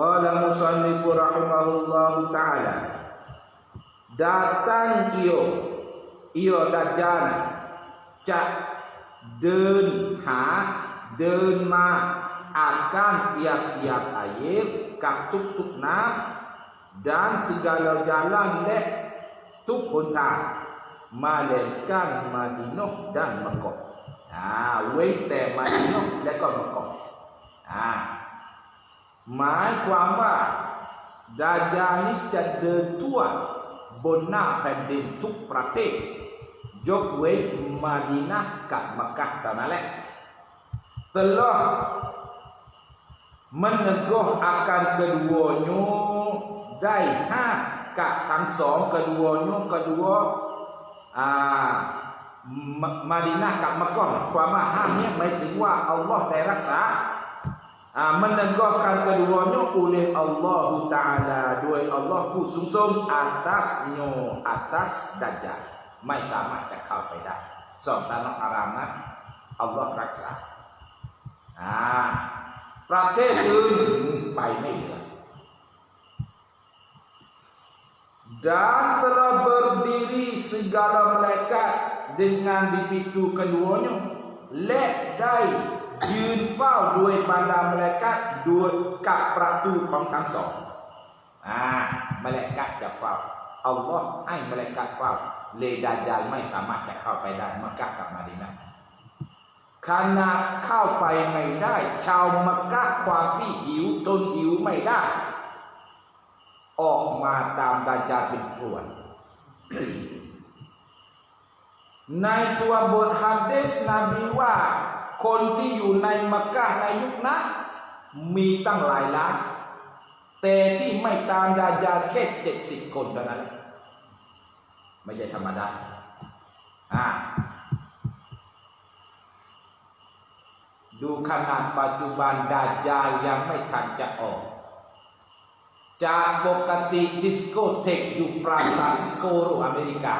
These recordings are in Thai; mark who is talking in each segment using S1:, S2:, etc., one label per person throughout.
S1: Qala musannif rahimahullah taala Datang ia ia dajjal จะเดินหาเดินมาอาการ tiap-tiap air กับทุกๆน้ำ dan segala jalan และทุกหนทาง melainkan Madinah dan Mekah อ่าเว้นแต่มาดิน หมายความว่าดาจานี้จะเดินทั่วบนหน้าแผ่นดินทุกประเทศ ยกเว้นมาดินะกับมักกะห์เท่านั้นแหละ telah meneguh akan keduanya ได้ห้ากับทั้งสอง keduanya kedua อ่ามมาดินะห์กับมักกะห์ความว่าห้ามเนี่ยหมายถึงว่าอัลลอฮ์ได้รักษา อ่า menegakkan keduanya oleh Allah Ta'ala ด้วย Allah ผู้สูงส่ง atasnya atas dajjal ไม่สามารถจะเข้าไปได้สองตานอกอารามนะอัลลอฮ์รักษาอ่าประเทศอื่นไปไม่เหลือ dan telah berdiri segala malaikat dengan di pintu keduanya และได้ ยืนเฝ้าด้วยบรรดามาลกัดด้วยกับประตูของทั้งสองอ่ามาลกัดจะเฝ้าอัลลอฮ์ให้มาลกัดเฝ้าเลดาจาลไม่สามารถจะเข้าไปได้มักกะกับมาดินะขนาดเข้าไปไม่ได้ ชาวมักกะความที่หิวทนหิวไม่ได้ ออกมาตามดาจาลเป็นพรวนในตัวบทฮะดีษนบีว่า คนที่อยู่ในมักกะในยุคนั้นมีตั้งหลายล้าน แต่ที่ไม่ตามดาจาแค่เจ็ดสิบคนเท่านั้น ไม่ใช่ธรรมดาอ่าดูขนาดปัจจุบันดาจาลยังไม่ทันจะออก จากปกติดิสโกเทกอยู่ฟรานซิสโกโรอเมริกา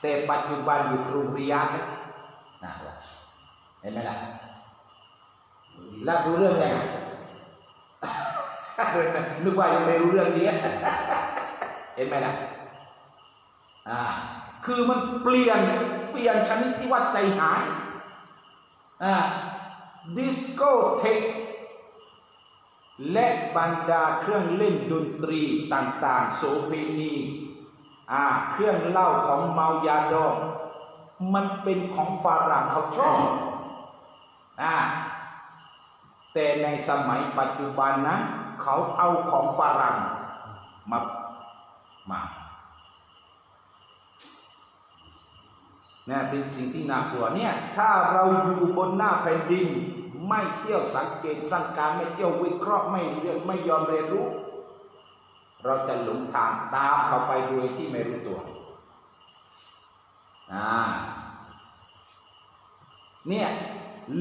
S1: แต่ปัจจุบันอยู่กรุงริยาดนะ เห็นไหมล่ะแล้วรู้เรื่องยังนึกว่ายังไม่รู้เรื่องนี้เห็นไหมล่ะอ่าคือมันเปลี่ยนเปลี่ยนชนิดที่ว่าใจหายอ่าดิสโกเทกและบรรดาเครื่องเล่นดนตรีต่างๆ โสเภณีอ่าเครื่องเล่าของเมายาดองมันเป็นของฝรั่งเขาชอบ อ่าแต่ในสมัยปัจจุบันนั้นเขาเอาของฝรั่งมามาเนี่ยเป็นสิ่งที่น่ากลัวเนี่ยถ้าเราอยู่บนหน้าแผ่นดิน ไม่เที่ยวสังเกตสังการไม่เที่ยววิเคราะห์ไม่เรียนไม่ยอมเรียนรู้ เราจะหลงทางตามเขาไปโดยที่ไม่รู้ตัวอ่าเนี่ย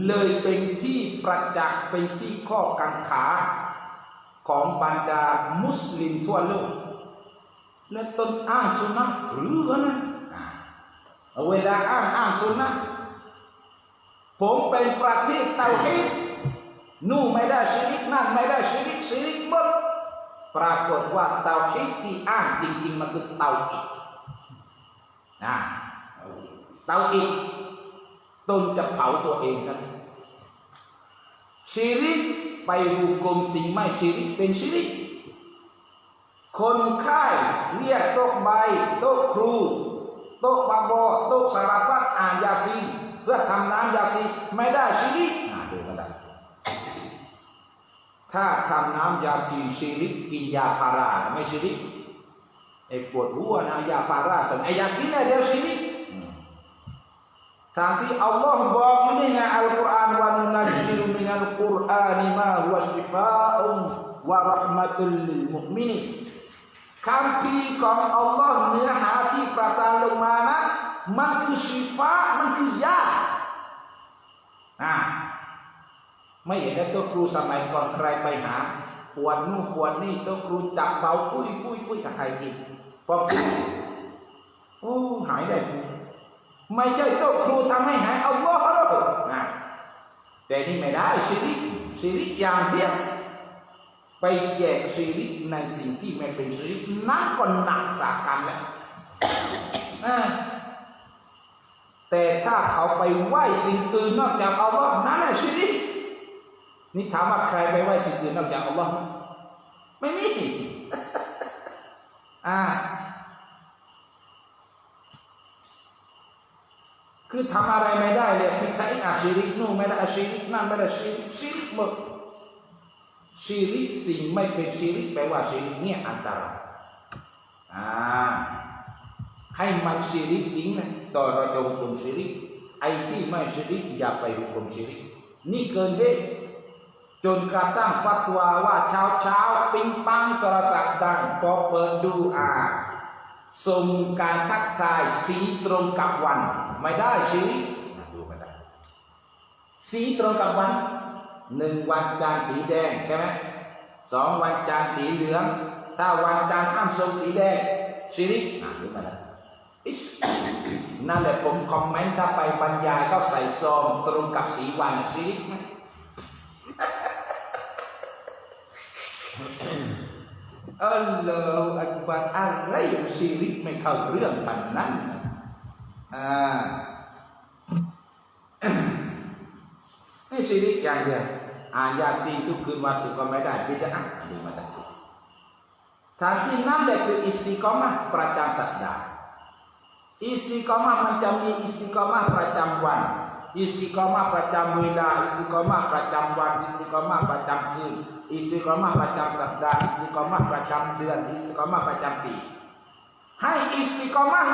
S1: เลยเป็นที่ประจักษ์เป็นที่ข้อกังขาของบรรดามุสลิมทั่วโลก และตนอ้างสุนนะหรือนะอ่าเวลาอ้างอ้างสุนนะผมเป็นประเทศเตาฮีดนู่ไม่ได้ชิริกนั่นไม่ได้ชิริกชิริกหมดปรากฏว่าเตาฮีดที่อ้างจริงๆมันคือเตาอิดนะเตาอิด ตนจะเผาตัวเองใช่ไหมชิริกไปหุกมสิ่งไม่ชิริกเป็นชิริกคนไข้เรียกโต๊ะใบโต๊ะครู โต๊ะบาบอโต๊ะสารพัดอ่านยาซีเพื่อทำน้ำยาซีไม่ได้ชิริกอ่าดูกันได้ถ้าทำน้ำยาซีชิริกกินยาพาราไม่ชิริกไอ้ปวดหัวนะยาพาราส่วนไอ้ยากินเนี่ยเดียวชิริก ทางที่อัลลอฮ์บอกอยู่นี่ไงอัลกุรอานวะนุนัซซิลุมินัลกุรอานิมาฮุวะชิฟาอุนวะราะห์มะตุลลิลมุมินีคำพีของอัลลอฮ์เนื้อหาที่ประทานลงมานะมันคือชิฟามันคือยาอ่าไม่เห็นแล้วตัวครูสมัยก่อนใครไปหาปวดนู่นปวดนี่ตัวครูจับเบาปุ้ยปุ้ยปุ้ยถ้าใครกินพอกินโอ้หายได้ ไม่ใช่ตัวครูทำให้หายเอาว่าหรอกนะแต่นี่ไม่ได้ชีริกชีริกอย่างเดียวไปแจกชีริกในสิ่งที่ไม่เป็นชีริกนั่นก็หนักสากันแล้วแต่ถ้าเขาไปไหว้สิ่งอื่นนอกจากอัลลอฮ์นั่นแหละชีริกนี่ถามว่าใครไปไหว้สิ่งอื่นนอกจากอัลลอฮ์ไม่มีอ่า คือทำอะไรไม่ได้เลยพิสัยอาชีริกนู่นไม่ได้อาชีริกนั่นไม่ได้ชีริกชีริกหมดชีริกสิ่งไม่เป็นชีริกแปลว่าชีริกเนี่ยอันตรายอ่าให้มันชีริกจริงนะต่อเราจะหุกมชีริกไอ้ที่ไม่ชีริกอย่าไปหุกมชีริกนี่เกินเหตุจนกระทั่งฟัตวาว่าเช้าเช้าปิงปังโทรศัพท์ดังพอเปิดดูอ่า ส่งการทักทายสีตรงกับวัน ไม่ได้ชีวิตดูไม่ได้สีตรงกับวันหนึ่งวันจานทร์สีแดงใช่ไหมสองวันจานทร์สีเหลือง ถ้าวันจานทร์ห้ามส่งสีแดงชีริกนดูไม่ได้อิชนั่นแหละผมคอมเมนต์ถ้าไปบรรยายเขาใส่ซองตรงกับสีวันชีริกไหม อัลลอฮฺอักบัรอะไรชีริกไม่เข้าเรื่องปันนั้นอ่านี่ชีริกอย่างเดียวอายาซีทุกคืนวันศุกร์ก็ไม่ได้บิดาอันนี้มาตะกุทางที่นั่นแหละคืออิสติกอมะประจำสัปดาห์อิสติกอมะมันจะมีอิสติกอมะประจำวัน อิสติกอมะห์ประจำเวลาอิสติกอมะห์ประจำวันอิสติกอมะห์ประจำคืนอิสติกอมะห์ประจำสัปดาห์อิสติกอมะห์ประจำเดือนอิสติกอมะห์ประจำปีให้อิสติกอมะห์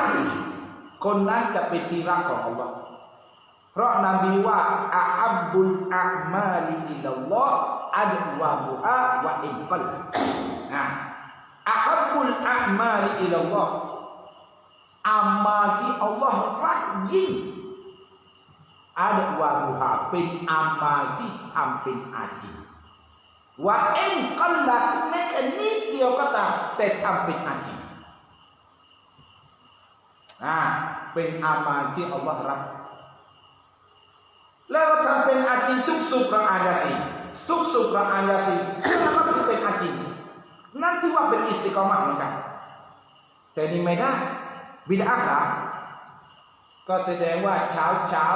S1: คนนั้นจะเป็นที่รักของอัลลอฮ์เพราะนบีว่าอาฮับบุลอามาลิอิลลอฮ์อัดวาบุอาวะอินกัลนะอาฮับบุลอามาลิอิลลอฮ์อามาลที่อัลลอฮ์รักยิ่ง อัดวาบุฮาเป็นอามาที่ทำเป็นอาชีพว่าเอ็นก็หลักแม้แต่นิดเดียวก็ตามแต่ทำเป็นอาชีพอ่าเป็นอามาที่อัลลอฮ์รับแล้วทำเป็นอาชีพทุกสุขของอายาสีทุกสุขของอายาสีนั่นก็คือเป็นอาชีพนั่นที่ว่าเป็นอิสติกอมะเหมือนกันแต่นี่ไม่ได้บิดาครับก็แสดงว่าเช้าเช้า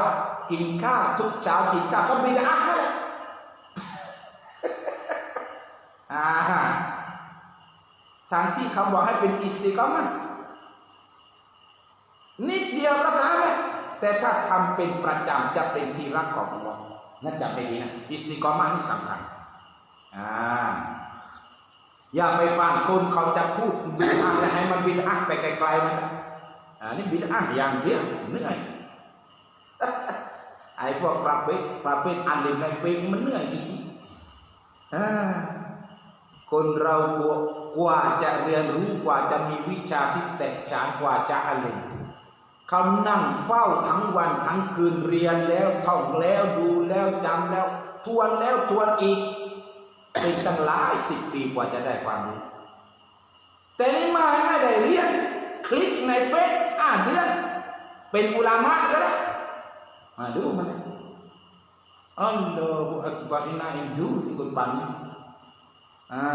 S1: กินข้าวทุกเช้ากินข้าวก็บิดานั่นแหละอ่าทางที่เขาบอกให้เป็นอิสติกอมะห์นิดเดียวก็ตามเลยแต่ถ้าทำเป็นประจำจะเป็นที่รักของอัลลอฮ์นั่นจะเป็นดีนะอิสติกอมะห์นี่สำคัญอ่าอย่าไปฟังคนเขาจะพูดบิดอะให้มันบิดอะไปไกลๆมันอ่านี่บิดอะอย่างเดียวเหนื่อย ไอ้พวกประเภทประเภทอันเล่มในเฟมันเหนื่อยจริงคนเรากว่าจะเรียนรู้กว่าจะมีวิชาที่แตกฉานกว่าจะอะไรเขานั่งเฝ้าทั้งวันทั้งคืนเรียนแล้วท่องแล้วดูแล้วจำแล้ว ทวนแล้วทวนอีกเป็นตั้งหลายสิบปีกว่าจะได้ความรู้แต่นี่มาไม่ได้เรียน คลิกในเฟซอ่านเดือนเป็นอุลามะก็ได้มาดูมัน อฮฺอักบารินาอิดูที่คนปันนี่อ่า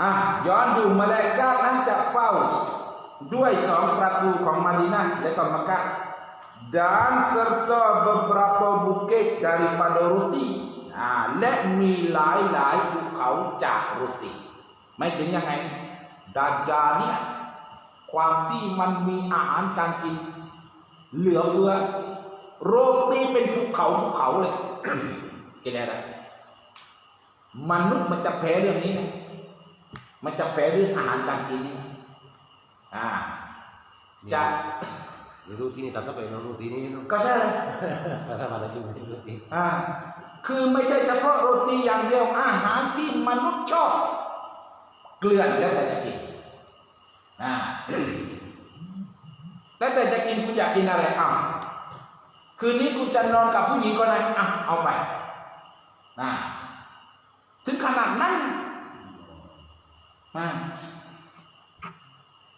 S1: อะย้อนดูมาเลกานั้นจะเฝ้าด้วยสองประตูของมาดินะและก็มักกะ dan serta beberapa bukit daripada roti ah, และมีหลายหลายภูเขาจากโรตีไม่ถึงยังไงดาดาเนี่ยความที่มันมีอาหารการกิน เหลือเฟือโรตีเป็นภูเขาภูเขาเลยกินอะไรมนุษย์มันจะแพ้เรื่องนี้นะมันจะแพ้เรื่องอาหารการกินนี่นะอ่าจะ
S2: Di rutin ni tak sampai no rutin ni no.
S1: ก็ใช่เลย
S2: Kata pada cuma di rutin.
S1: อ่าคือไม่ใช่เฉพาะโรตีอย่างเดียวอาหารที่มนุษย์ชอบ เกลือนแล้วแต่จะกินอ่า แล้วแต่จะกินคุณอยากกินอะไรเอาคืนนี้คุณจะนอนกับผู้หญิงก็ได้อะเอาไปนะถึงขนาดนั้นนะ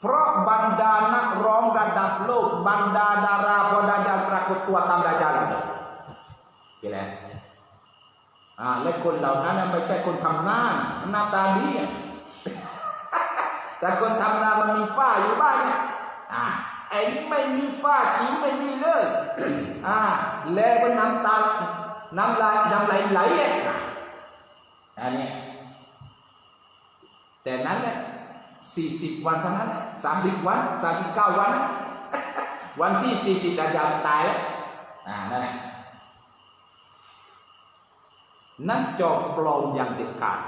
S1: เพราะบรรดานักร้องระดับโลกบรรดาดาราพอดาจารปรากฏตัวตามดาจารเลยกี่แล้วอ่าและคนเหล่านั้นไม่ใช่คนทำหน้าหน้าตาดีแต่คนทำนามันมีฝ้าอยู่บ้างเนี่ยอ่า อ้นี่ไม่มีฝ้าสิวไม่มีเลยอ่าแล้วก็น้ำตา น้ำลายน้ำไหลไหลอะอันนี้แต่นั้นแหละสี่สิบวันเท่านั้นสามสิบวันสามสิบเก้าวัน วันที่สี่สิบดาจามตายแล้วอ่านั่นแหละนั่นจอบปลอมอย่างเด็ดขาด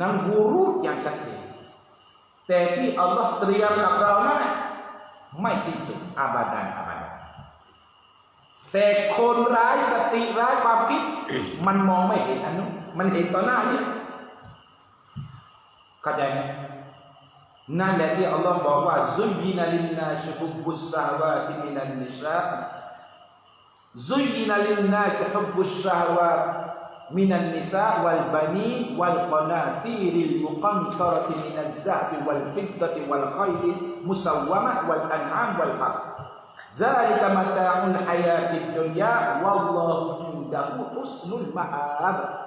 S1: นั่นหูรูดอย่างชัดเจนแต่ที่อัลลอฮ์เตรียมกับเรานั้นน่ะ ไม่สิ้นสุดอาบาดานอาบาดานแต่คนร้ายสติร้ายความคิด มันมองไม่เห็นอันนู้นมันเห็นต่อหน้านี่เข้าใจไหมนั่นแหละที่อัลลอฮ์บอกว่าซุยินาลินนาชุบุสซาวาติมินันนิชาซุยินาลินนาชุบุสซาวามินันนิสาวัลบานีวัลกนาตีริลมุกันตรติมินัซซาบิวัลฟิดตติวัลไคลิ musawwamah wal an'am wal har. Zalika mata'un hayatid dunya wallahu indahu husnul ma'ab.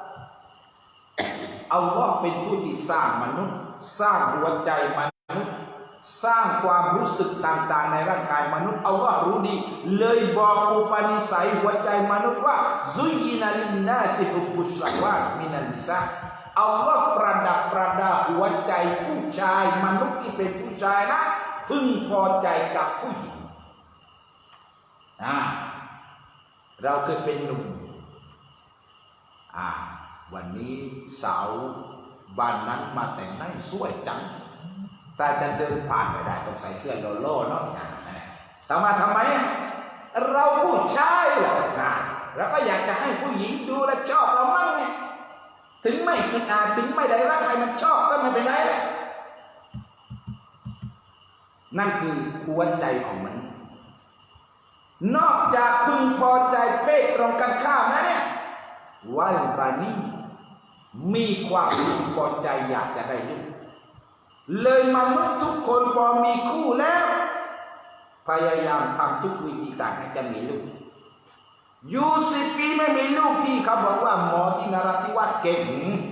S1: Allah pencuci sang manu, sang buat cai manu, sang kuam rusuk tantang neran kai manu. Allah rudi lei baku panisai buat cai manu wa zuyina lin nasi hubbus syahwat minan nisa. Allah peradak-peradak buat cai ku cai manu ki nak พึงพอใจกับผู้หญิงอ่าเราเคยเป็นหนุ่มอ่าวันนี้สาวบ้านนั้นมาแต่งหน้าสวยจังแต่จะเดินผ่านไม่ได้ต้องใส่เสื้อโลโล่เนาะอ่าแต่มาทำไมเราผู้ชายเหรออ่าเราก็อยากจะให้ผู้หญิงดูและชอบเรามั่งไงถึงไม่เป็นอาถึงไม่ได้รักใครมันชอบก็ไม่เป็นไรเลย นั่นคือหัวใจของมัน นอกจากพึงพอใจเพศตรงกันข้ามนะเนี่ยวันบานี้มีความพึงพอใจอยากจะได้ลูกเลยมนุษย์ทุกคนพอมีคู่แล้ว พยายามทำทุกวิธีต่างให้จะมีลูกอยู่สิบปีไม่มีลูกที่เขาบอกว่าหมอที่นราธิวาสเก่ง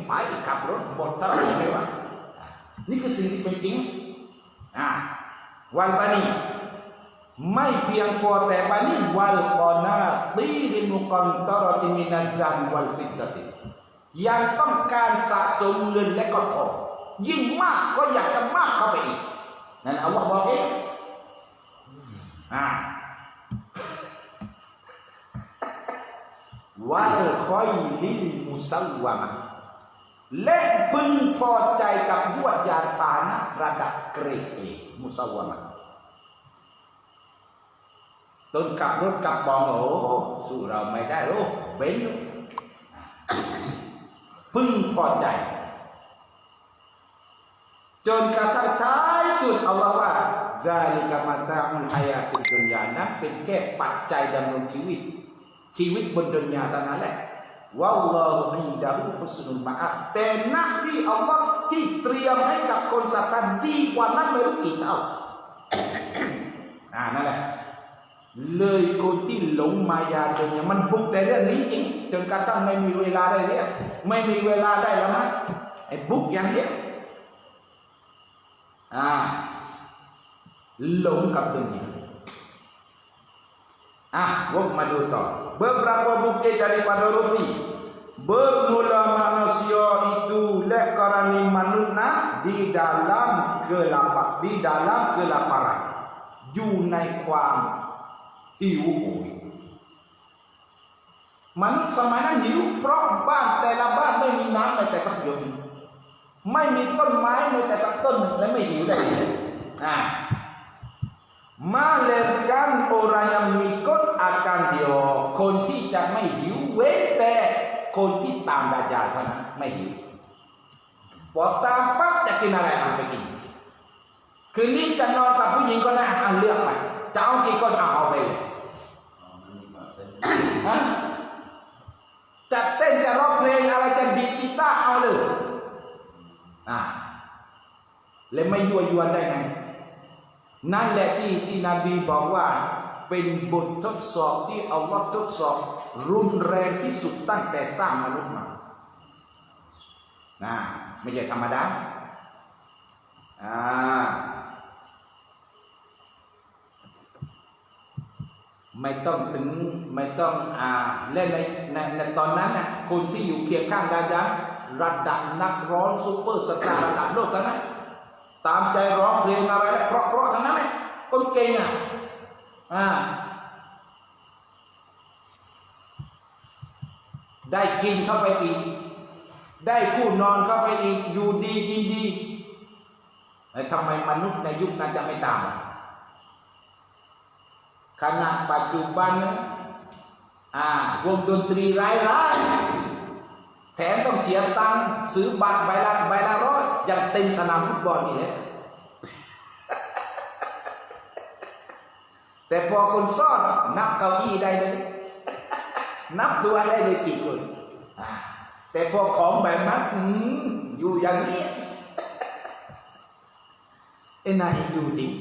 S1: ไปขับรถบนเท่าไหร่ไม่ว่านี่คือสิ่งที่เป็นจริงอ่า วันบานี้ไม่เพียงพอแต่บานี้วัลกอนาตีริมุกอนตรติมินาซันวัลฟิตติยังต้องการสะสมเงินและก็ทองยิ่งมากก็อยากจะมากเข้าไปอีกนั่นอัลลอฮ์บอกเองอ่าวัลคอยลิลมุซัวามะและพึงพอใจกับยวดยานพานะระดับเกรดเอ มุสาวามะต้นขับรถกลับบองโอ้สู้เราไม่ได้โอ้เบนซ์พึ่งพอใจ จนกระทั่งท้ายสุดอัลลอฮ์ว่าซาลิกามาตามุลฮายาติดุนยานั้นเป็นแค่ปัจจัยดำรงชีวิต ชีวิตบนดุนยาเท่านั้นแหละว่าอัลลอฮฺอินดะฮุฮุสนุลมาอับแต่หน้าที่อัลลอฮ์ ที่เตรียมให้กับคนศรัทธาดีกว่านั้นไม่รู้กี่เท่าอ่านั่นแหละเลยคนที่หลงมายาจนเนี่ยมันบุกแต่เรื่องนี้จริงจนกระทั่งไม่มีเวลาได้เรียไม่มีเวลาได้แล้วนะไอ้บุกอย่างเดียอ่าหลงกับดุนยาอะวกมาดูต่อ beberapa bukti daripada roti bermula manusia itu lekarani manusia di dalam kelapa di dalam kelaparan อยู่ในความหิวโหยมนุษย์สมัยนั้นหิวเพราะบ้านแต่ละบ้านไม่มีน้ำแม้แต่สักหยดหนึ่งไม่มีต้นไม้แม้แต่สักต้นหนึ่งและไม่หิวได้เลยอ่า Melainkan orang yang mengikut akan dia คนที่จะ คนที่ตามดาจาลเท่านั้นไม่หิวพอตามปั๊บจะกินอะไรเอาไปกิน คืนนี้จะนอนกับผู้หญิงก็ได้เอาเลือกไปจะเอากี่คนเอาเอาไปเลยฮะจะเต้นจะร้องเพลงอะไรจะดีดกีตาร์เอาเลยอ่าแล้วไม่ยั่วยวนได้ไงนั่นแหละที่ที่นบีบอกว่า เป็นบททดสอบที่อัลลอฮ์ทดสอบ รุนแรงที่สุดตั้งแต่สร้างมนุษย์มานะไม่ใช่ธรรมดาอ่าไม่ต้องถึงไม่ต้องอ่าเล่นในในในตอนนั้นนะคนที่อยู่เคียงข้างดาจาระดับนักร้องซูเปอร์สตาร์ระดับโลกทั้งนั้นตามใจร้องเพลงอะไรเพราะเพราะๆทั้งนั้นเลยคนเก่งอะอ่า ได้กินเข้าไปอีก ได้คู่นอนเข้าไปอีก อยู่ดีกินดีทำไมมนุษย์ในยุคนั้นจะไม่ตามอะขณะปัจจุบันอ่าวงดนตรีร้ายร้ายแถมต้องเสียตังค์ซื้อบัตรใบละใบละร้อยอยังเต็มสนามฟุตบอลนี่แหละแต่พอคนซ่อนนับเก้าอี้ได้เลย นับตัวได้เลยกี่คนแต่พอของแบบนั้นอยู่อย่างนี้เอ็นายอยู่จริง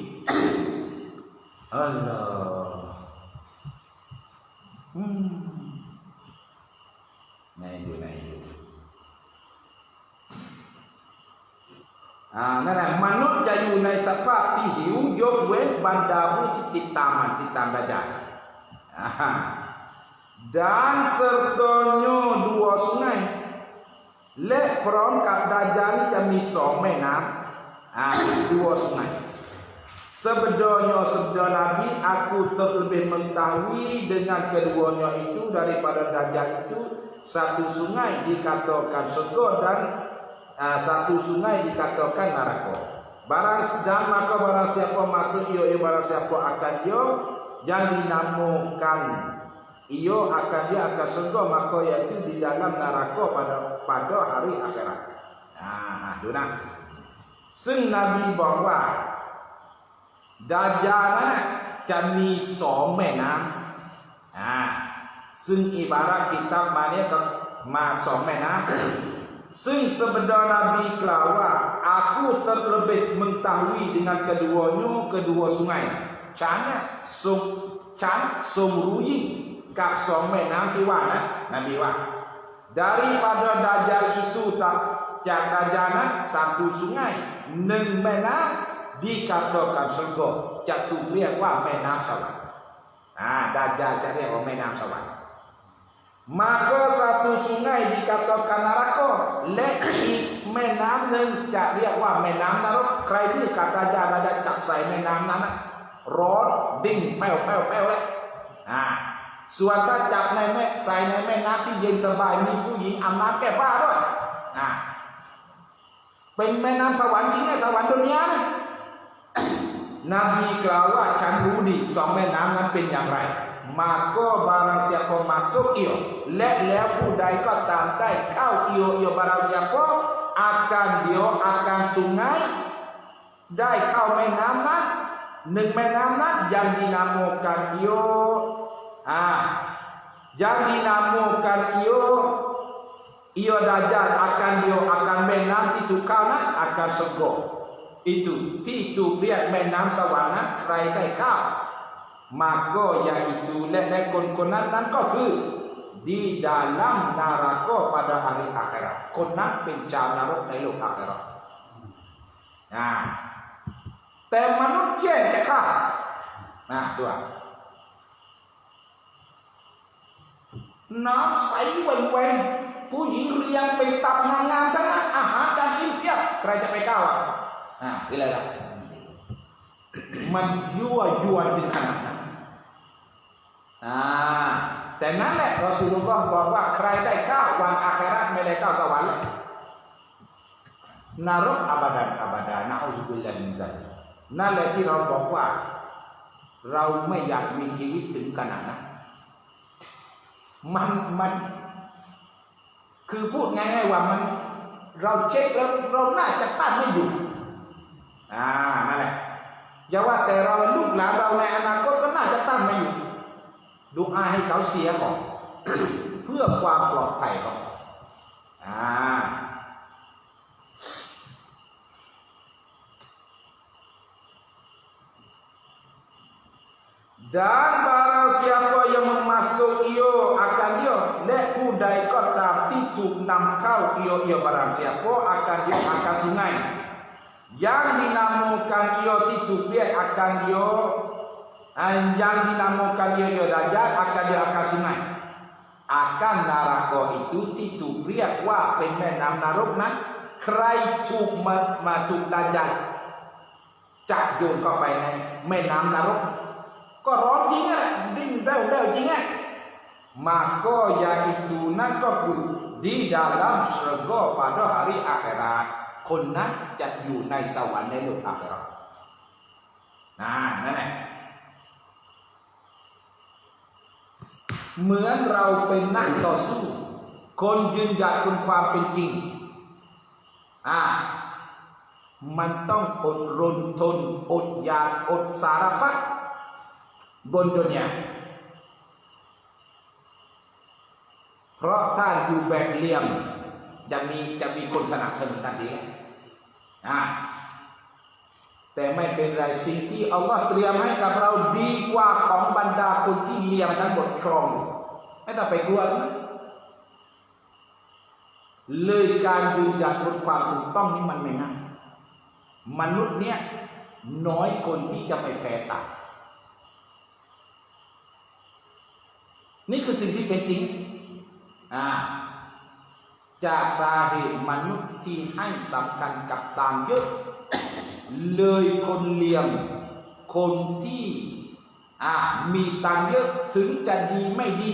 S1: อัลลอฮ์นายอยู่นายอยู่อ่านั่นแหละมนุษย์จะอยู่ในสภาพที่หิวยกเว้นบรรดาผู้ที่ติดตามมันติดตามดาจาอ่า dan sertanya dua sungai และพร้อมกับดาจานี่จะมีสองแม่น้ำอ่า dua sungai Sebenarnya sabda Nabi aku terlebih mengetahui dengan keduanya itu daripada dajjal itu satu sungai dikatakan surga dan ah, satu sungai dikatakan neraka. Barang dan maka barang siapa masuk ia ia barang siapa akan dia yang dinamakan ia akan dia akan surga maka iaitu di dalam neraka pada pada hari akhirat. Nah, itu nah. ซึ่งนบีบอกว่าดาจานั้นน่ะจะมีสองแม่น้ำอ่าซึ่งอิบาระกิตับมาเนี่ยก็มาสองแม่น้ำซึ่ง sebenarnya Nabi กล่าวว่า aku terlebih mengetahui dengan keduanya kedua sungai ฉันน่ะ กับสองแม่น้ำที่ว่านะนบีว่า daripada Dajjal itu tak จากดาจานั้น satu sungai หนึ่งแม่น้ำ dikatakan surga จะถูกเรียกว่าแม่น้ำสวรรค์อ่าดาจาจะเรียกว่าแม่น้ำสวรรค์ maka satu sungai dikatakan neraka และอีกแม่น้ำหนึ่งจะเรียกว่าแม่น้ำนรกใครที่ขัดดาจาดาจาจับใส่แม่น้ำนั้นน่ะร้อนดิ้นแป้วแป้วแป้วเลยอ่า ส่วนถ้าจับในแม่ใส่ในแม่น้ำที่เย็นสบายมีผู้หญิงอาบน้ำแก้ผ้าด้วยอ่าเป็นแม่น้ำสวรรค์จริงไหมสวรรค์ดุนยานะนบีกล่าวว่าฉันรู้ดีสองแม่น้ำนั้นเป็นอย่างไร maka barang siapa masuk iyo และแล้วผู้ใดก็ตามได้เข้า iyo iyo barang siapa akan dia akan sungai ได้เข้าแม่น้ำนั้นหนึ่งแม่น้ำนั้นยัง dinamakan iyo อ่า yang dinamakan iyo iyo dajjal akan dia akan แม่น้ำที่ถูกเข้านั้น akan surga itu ที่ถูกเรียว ละในคนคนนั้นนั้นก็คือ di dalam neraka pada hari akhirat คนนั้นเป็นชาวนรกในโลกอาคราอ่าแต่มนุษย์แย่งจะฆ่านะดูอะ น้ำใสแหวงแหวงผู้หญิงเรียงเป็นตับงามงามทั้งนั้นอาหารการกินเพียบใครจะไปเข้าอะอ่าคืออะไรล่ะมันยั่วยวนถึงขนาดนั้นอ่าแต่นั้นแหละเรอสูลุลลอฮ์บอกว่าใครได้ข้าววันอาคราไม่ได้ข้าสวรรค์นรกอาบดันอาบดานะอูซุบิลลาฮิมิซาลิกนั่นแหละที่เราบอกว่า เราไม่อยากมีชีวิตถึงขนาดนั้น มันมันคือพูดง่ายๆว่ามัน เราเช็คแล้วเราน่าจะต้านไม่อยู่อ่านั่นแหละอย่าว่าแต่เราลูกหลานเราในอนาคตก็น่าจะตั้งไม่อยู่ดูอาให้เขาเสียก่อนเพื่อความปลอดภัยก่อนอ่า Dan barang barang siapa yang memasuk ia akan diaและผู้ใดก็ตามที่ถูกนำเข้า ia ia barang siapa akan dia akan sungai yang dinamakan iaที่ถูกเรียก akan dia eh, yang dinamakan ia ia dajjal akan dia akan sungai akan neraka itu ที่ถูกเรียกว่าเป็นแม่น้ำนรกนั้น ใครถูกมามาถูกดาจัลจับโยนเข้าไปในแม่น้ำนรก ก็ร้อนจริงอะดิ้นเด้วเด้วจริงอะ maka yaitu นั่นก็คือ di dalam surga pada hari akhirat คนนั้นจะอยู่ในสวรรค์ในโลกอาคราน่านั่นแหละเหมือนเราเป็นนักต่อสู้ คนยืนหยัดบนความเป็นจริง อ่า มันต้องอดรนทน อดอยากอดสารพัด บนดุนยาเพราะถ้าอยู่แบบเลี่ยมจะมีจะมีคนสนับสนุนทันทีอ่าแต่ไม่เป็นไรสิ่งที่อัลลอฮ์เตรียมให้กับเราดีกว่าของบรรดาคนที่เลี่ยมทั้งหมดครอง ไม่ต้องไปกลัวนะเลยการยืนหยัดบนความถูกต้องนี่มันไม่ง่ายมนุษย์เนี่ยน้อยคนที่จะไม่แพ้ตาย นี่คือสิ่งที่เป็นจริงอ่าจากสาเหตุมนุษย์ที่ให้สำคัญกับตามเยอะ เลยคนเลี้ยมคนที่อ่ามีตังเยอะถึงจะดีไม่ดี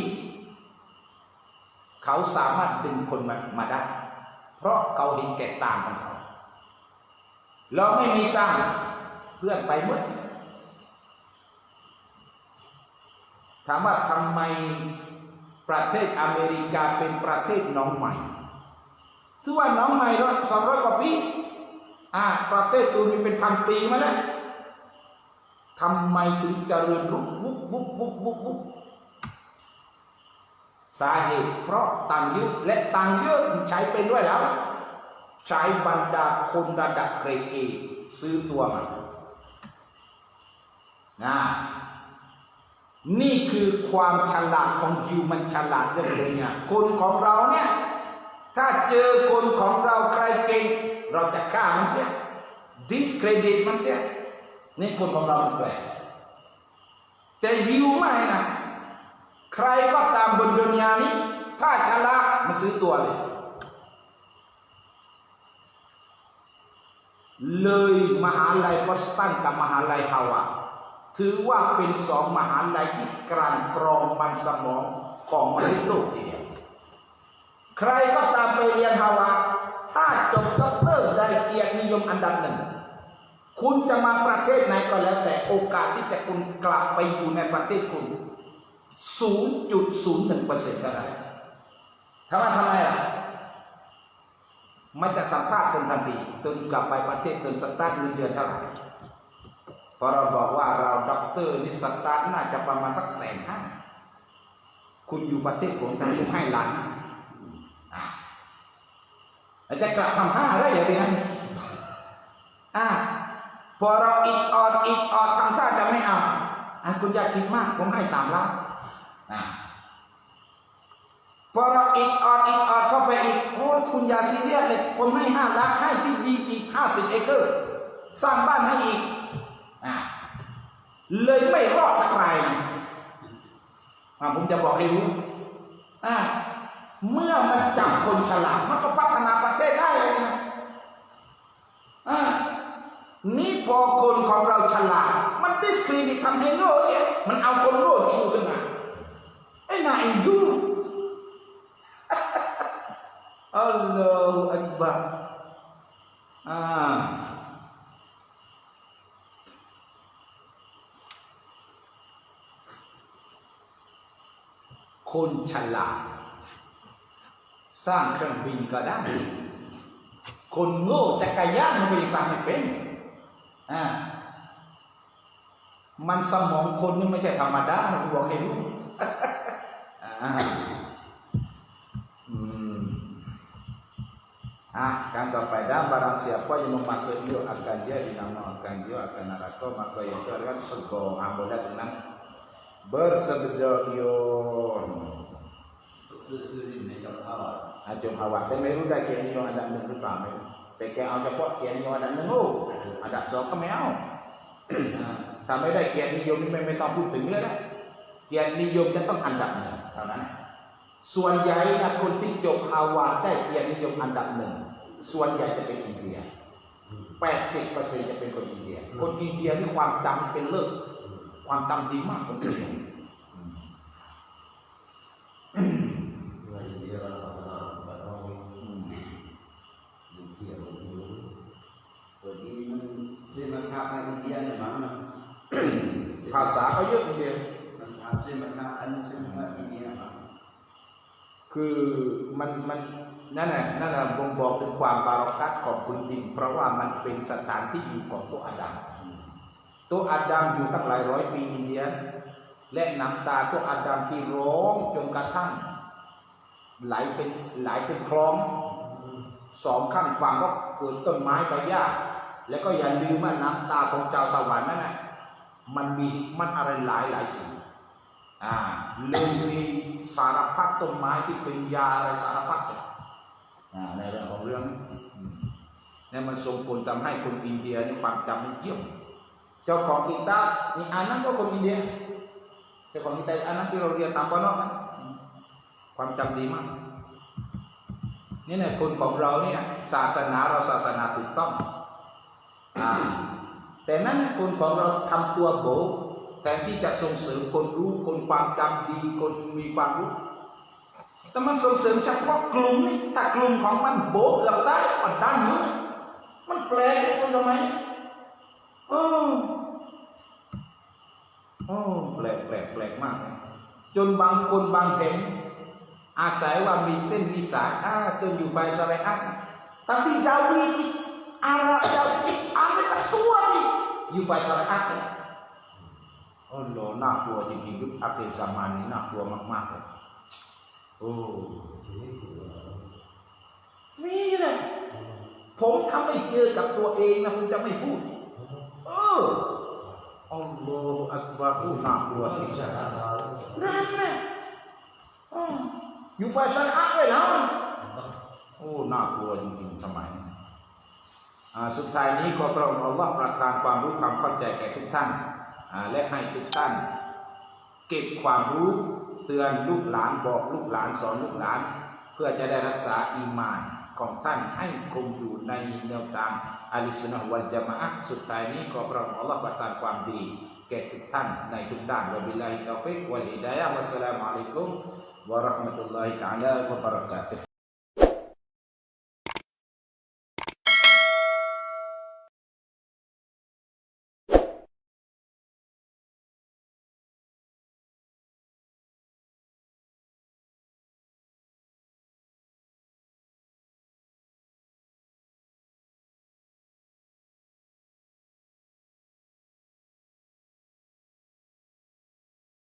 S1: เขาสามารถดึงคนมามาได้ เพราะเขาเห็นแก่ตางของเขา เราไม่มีตังเพื่อนไปหมด ถามว่าทำไมประเทศอเมริกาเป็นประเทศน้องใหม่ถือว่าน้องใหม่ร้อยสองร้อยกว่าปีอ่าประเทศอื่นมีเป็นพันปีมาแล้วทำไมถึงเจริญรุกวุบวุบวุบวุบวุบสาเหตุเพราะตังเยอะและตังเยอะใช้เป็นด้วยแล้ว ใช้บรรดาคนระดับเกรดเอซื้อตัวมานะ นี่คือความฉลาดของยิวมันฉลาดเรื่องเลยเนี่ยคนของเราเนี่ย ถ้าเจอคนของเราใครเก่ง เราจะฆ่ามันเสีย discredit มันเสียนี่คนของเรามันแปลกแต่ยิวไม่นะใครก็ตามบนดุนยานี้ ถ้าฉลาดมาซื้อตัวเลยเลยมหาลัยปอสตันกับมหาลัยฮาวา ถือว่าเป็นสองมหาลัยที่กลั่นกรองมันสมองของมนุษย์โลกทีเดียวใครก็ตามไปเรียนฮาวาถ้าจบด็อกเตอร์ได้เกียรตินิยมอันดับหนึ่ง คุณจะมาประเทศไหนก็แล้วแต่โอกาสที่จะคุณกลับไปอยู่ในประเทศคุณ 0.01%เท่านั้นถามว่าทำไมล่ะมันจะสัมภาษณ์ตนทันทีตนกลับไปประเทศตนสตาร์ทเงินเดือนเท่าไหร่ พอเราบอกว่าเราด็อกเตอร์นี่สตาน่าจะประมาณสักแสนห้าคุณอยู่ประเทศผมแต่ผมให้ล้านห้าอะจะกลับทำห้าได้อย่างไรนั้นอะพอเราอีกออดอีกออดทำท่าจะไม่เอาอะคุณอยากคิดมากผมให้สามล้านอะพอเราอีกออดอีกออดเข้าไปอีกโอ้ยคุณอย่าซีเรียสเลยผมให้ห้าล้านให้ที่ดีอีกห้าสิบเอเคอร์สร้างบ้านให้อีก เลยไม่รอดสักรายผมจะบอกให้รู้อ่าเมื่อมันจับคนฉลาดมันก็พัฒนาประเทศได้เลยนะอ่านี่พอคนของเราฉลาด มันดิสครีดิทำให้โง่เสียมันเอาคนโง่ชูขึ้นมาไอ้นายดู Akbar อ่า คนฉลาด สร้างเครื่องบินก็ได้ คนโง่จักรยานมันไปสร้างไม่เป็นอ่ามันสมองคนนี่ไม่ใช่ธรรมดานะคุณบอกให้รู้อ่าอืมอะการต่อไปด้บารัง barang siapa yang memasuki akan dia dinamakan dia akan neraka maka yang itu adalah surga ambillah dengan bersebedayon
S2: คือคือริมในจอมภาวะ
S1: อาจง awak แต่ไม่รู้ได้เกียรตินิยมอันดับหนึ่งหรือเปล่าไม่รู้แต่แกเอาเฉพาะเกียรตินิยมอันดับหนึ่งโอ้อันดับสองก็ไม่เอาอ่าถ้าไม่ได้เกียรตินิยมนี่ไม่ไม่ต้องพูดถึงเลยนะเกียรตินิยมจะต้องอันดับหนึ่งเท่านั้น ส่วนใหญ่นะคนที่จบฮาวาดได้เกียรตินิยมอันดับหนึ่งส่วนใหญ่จะเป็นอินเดีย80%จะเป็นคนอินเดีย คนอินเดียนี่ความจำเป็นเลิศ ความจำดีมากคนอินเดีย
S2: ว่าอินเดียเราพัฒนาแบบเรา
S1: อืม
S2: อินเดียเราอยู่
S3: Jadi saya masakan India ni mana?
S1: ภาษาก็เยอะอินเดีย
S3: Masakan saya masakan semua India mana?
S1: คือมันมันนั่นแหละนั่นแหละบ่งบอกถึงความบารักัตของพื้นดิน เพราะว่ามันเป็นสถานที่อยู่ของตัวอาดัม ตัวอาดัมอยู่ตั้งหลายร้อยปีอินเดีย และน้ำตาตัวอาดัมที่ร้องจนกระทั่ง ไหลเป็นไหลเป็นคลองสองข้างฝั่งก็เกิดต้นไม้ใบหญ้าแล้วก็อย่าลืมว่าน้ำตาของเจ้าสวรรค์นั่นแหละมันมีมันอะไรหลายหลายสิ่งอ่าเลยมีสารพัดต้นไม้ที่เป็นยาอะไรสารพัดเลยอ่าในเรื่องของเรื่องเนี่ยมันส่งผลทำให้คนอินเดียนี่ความจำมันเยี่ยม เจ้าของกีตาร์นี่อานั้นก็คนอินเดียเจ้าของกีตาร์อานั้นที่เราเรียนตามปนอกนะความจำดีมากนี่เนี่ยคนของเราเนี่ยศาสนาเราศาสนาถูกต้องอแต่นั้นนะคนของเราทำตัวโบแทนที่จะส่งเสริมคนรู้คนความจำดีคนมีความรู้แต่มันส่งเสริมเฉพาะกลุ่มนี่ถ้ากลุ่มของมันโบกเราได้มันได้เยอะมันแปลกเลยคนทำไมโอ้ โอ้แปลกแปลกแปลกมาก จนบางคนบางแห่งอาศัยว่ามีเส้นมีสายอ่าจนอยู่ไฟสลายอัตแต่ที่ยาวนี่อีกอาระยาวอีกอาระตัวนี่อยู่ไฟสลายอัตเนี่ยโอ้โหน่ากลัวจริงๆยุคอาเกสมันนี่น่ากลัวมากๆเลยโอ้
S2: นี่
S1: นี่แหละผมถ้าไม่เจอกับตัวเองนะผมจะไม่พูด เออ อัลลอฮฺอักบารูน่ากลัว
S2: ว่า
S1: จริ
S2: ที่
S1: ง
S2: ชาติเรา
S1: ๆนั่นแหละอ้ออยู่ไฟชันอักเลยนะโอ้น่ากลัวจริงๆสมัยนี้อ่าสุดท้ายนี้ขอพระองค์อัลลอฮฺประทานความรู้ความเข้าใจแก่ทุกท่านอ่าและให้ทุกท่าน เก็บความรู้เตือนลูกหลานบอกลูกหลานสอนลูกหลาน เพื่อจะได้รักษาอีมาน ของท่านให้คงอยู่ในแนวทางอัลิสุนห์วัลจามะสุดท้ายนี้ขอพระองค์อัลลอฮฺประทานความดี แก่ทุกท่านในทุกด้านวะบิลลาฮิตาฟิกวะลิดายะวัสสลามุอะลัยกุมวะราะห์มะตุลลอฮิตะอาลาวะบะเราะกาตุฮ์